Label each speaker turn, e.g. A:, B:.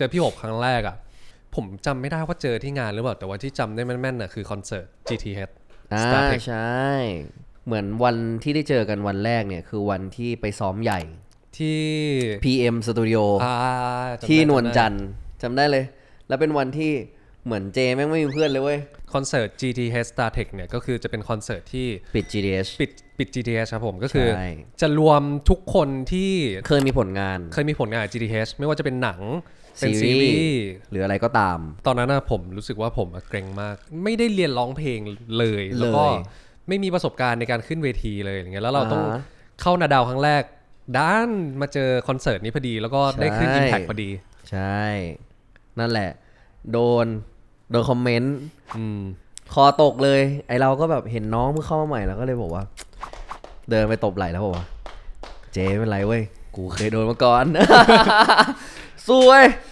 A: เจอพี่หบครั้งแรกอะ ผมจำไม่ได้ว่าเจอที่งานหรือเปล่า แต่ว่าที่จำได้แม่นๆน่ะคือคอนเสิร์ต GTH
B: อ่า
A: Startech
B: ใช่ เหมือนวันที่ได้เจอกันวันแรกเนี่ยคือวันที่ไปซ้อมใหญ่
A: ที่
B: PM Studio
A: อ่าจำได้
B: ที่นวล
A: จำได้
B: จันทร์จำได้เลย แล้วเป็นวันที่ เหมือนเจแม่งไม่มีเพื่อนเลยเว้ย
A: คอนเสิร์ต GTH StarTech เนี่ยก็คือจะเป็นคอนเสิร์ตที่
B: ปิด GDH
A: ปิดปิด GTH ครับผมก็คือ
B: ใช่
A: จะรวมทุกคนที่
B: เคยมีผลงาน
A: เคยมีผลงาน GTH ไม่ว่าจะเป็นหนัง เป็น
B: ซี
A: ซี
B: รี
A: รี
B: ส์
A: ส์
B: หรืออะไรก็ตาม
A: ตอนนั้นนะผมรู้สึกว่าผมอะเกรงมาก ไม่ได้เรียนร้องเพลงเลยแล้วก็
B: เลย
A: ไม่มีประสบการณ์ในการขึ้นเวทีเลยอย่างเงี้ยแล้วเราต้อง
B: อ่าฮะ
A: เข้านาดาวครั้งแรกด้านมาเจอคอนเสิร์ตนี้พอดี แล้วก็ได้ขึ้น
B: ใช่
A: อิมแพคพอดี
B: ใช่ นั่นแหละ โดน โดนคอมเมนต์
A: อืม
B: คอตกเลย ไอเราก็แบบเห็นน้องเพิ่งเข้ามาใหม่แล้วก็เลยบอกว่า เดินไปตบไหล่แล้วบอกว่า เจ๊ไม่เป็นไรเว้ย กูเคยโดนมาก่อนสวย